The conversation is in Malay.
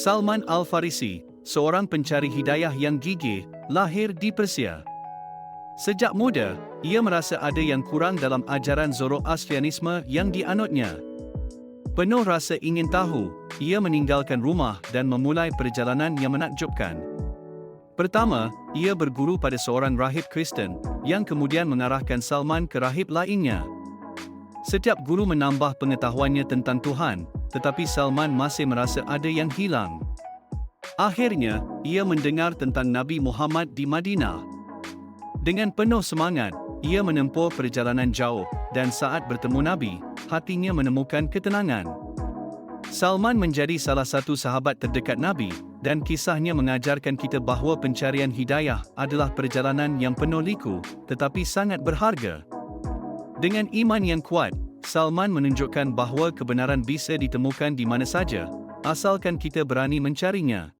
Salman Al-Farisi, seorang pencari hidayah yang gigih, lahir di Persia. Sejak muda, ia merasa ada yang kurang dalam ajaran Zoroastrianisme yang dianutnya. Penuh rasa ingin tahu, ia meninggalkan rumah dan memulai perjalanan yang menakjubkan. Pertama, ia berguru pada seorang rahib Kristen yang kemudian mengarahkan Salman ke rahib lainnya. Setiap guru menambah pengetahuannya tentang Tuhan, tetapi Salman masih merasa ada yang hilang. Akhirnya, ia mendengar tentang Nabi Muhammad di Madinah. Dengan penuh semangat, ia menempuh perjalanan jauh dan saat bertemu Nabi, hatinya menemukan ketenangan. Salman menjadi salah satu sahabat terdekat Nabi dan kisahnya mengajarkan kita bahawa pencarian hidayah adalah perjalanan yang penuh liku tetapi sangat berharga. Dengan iman yang kuat, Salman menunjukkan bahawa kebenaran bisa ditemukan di mana saja, asalkan kita berani mencarinya.